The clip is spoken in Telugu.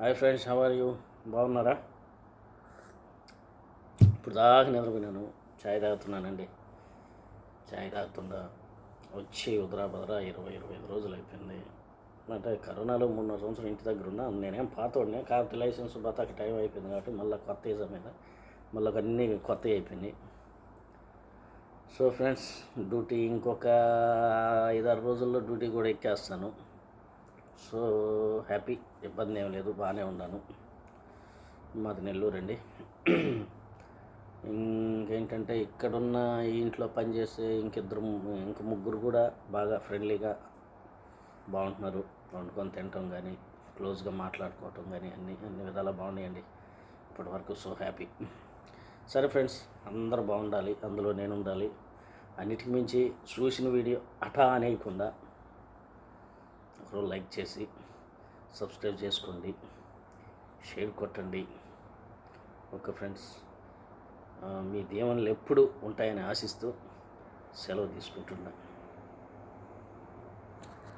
Hi friends how are you బాగున్నారా? ఇప్పుడు దాకా నిద్రపోయినాను. చాయ్ తాగుతున్నానండి. చాయ్ తాగుతుండా. వచ్చి ఉదరా బదరా ఇరవై ఇరవై ఐదు రోజులు అయిపోయింది. అంటే కరోనాలో మూడున్నర సంవత్సరం ఇంటి దగ్గర ఉన్నా నేనేం పాతోడినే కాబట్టి లైసెన్స్ బతాకి టైం అయిపోయింది కాబట్టి మళ్ళీ కొత్త ఏజా మీద మళ్ళీ అన్నీ కొత్త అయిపోయినాయి. సో ఫ్రెండ్స్ డ్యూటీ ఇంకొక ఐదారు రోజుల్లో డ్యూటీ కూడా ఎక్కేస్తాను. సో హ్యాపీ ఇబ్బంది ఏం లేదు బాగానే ఉన్నాను. మాది నెల్లూరు అండి. ఇంకేంటంటే ఇక్కడున్న ఈ ఇంట్లో పనిచేసే ఇంకిద్దరు ఇంక ముగ్గురు కూడా బాగా ఫ్రెండ్లీగా బాగుంటున్నారు. వండుకొని తినటం కానీ క్లోజ్గా మాట్లాడుకోవటం కానీ అన్ని అన్ని విధాలా బాగున్నాయండి. ఇప్పటి వరకు సో హ్యాపీ. సరే ఫ్రెండ్స్ అందరూ బాగుండాలి అందులో నేను ఉండాలి. అన్నిటికి మించి చూసిన వీడియో అటా అనేయకుండా ఒకరోజు లైక్ చేసి సబ్స్క్రైబ్ చేసుకోండి షేర్ కొట్టండి. ఓకే ఫ్రెండ్స్ మీ దీవెనలు ఎప్పుడు ఉంటాయని ఆశిస్తూ సెలవు తీసుకుంటున్నాను